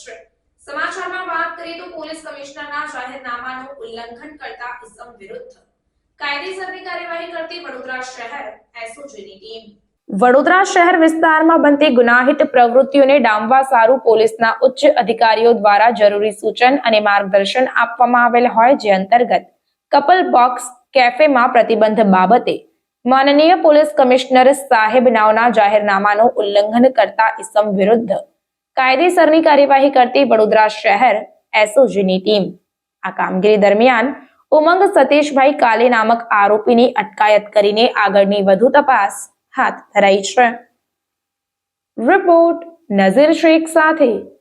છે. સમાચારમાં વાત કરીએ તો પોલીસ કમિશનરના જાહેરનામાનું ઉલ્લંઘન કરતા ઇસમ વિરુદ્ધ. કાયદેસરની કાર્યવાહી કરતી વડોદરા શહેર એસઓજીની ટીમ. વડોદરા શહેર વિસ્તારમાં બનતી ગુનાહિત પ્રવૃત્તિઓને ડામવા સારું પોલીસના ઉચ્ચ અધિકારીઓ દ્વારા જરૂરી સૂચન અને માર્ગદર્શન આપવામાં આવેલ હોય જે અંતર્ગત કપલ બોક્સ કેફેમાં પ્રતિબંધ બાબતે માનનીય પોલીસ કમિશનર સાહેબ નાવના જાહેરનામાનું ઉલ્લંઘન કરતા ઇસમ વિરુદ્ધ કાયદેસરની કાર્યવાહી કરતી વડોદરા શહેર એસઓજીની ટીમ. આ કામગીરી દરમિયાન ઉમંગ સતીશભાઈ કાલે નામક આરોપીની અટકાયત કરીને આગળની વધુ તપાસ હાથ ધરાઈ છે. રિપોર્ટ નઝીર શેખ સાથે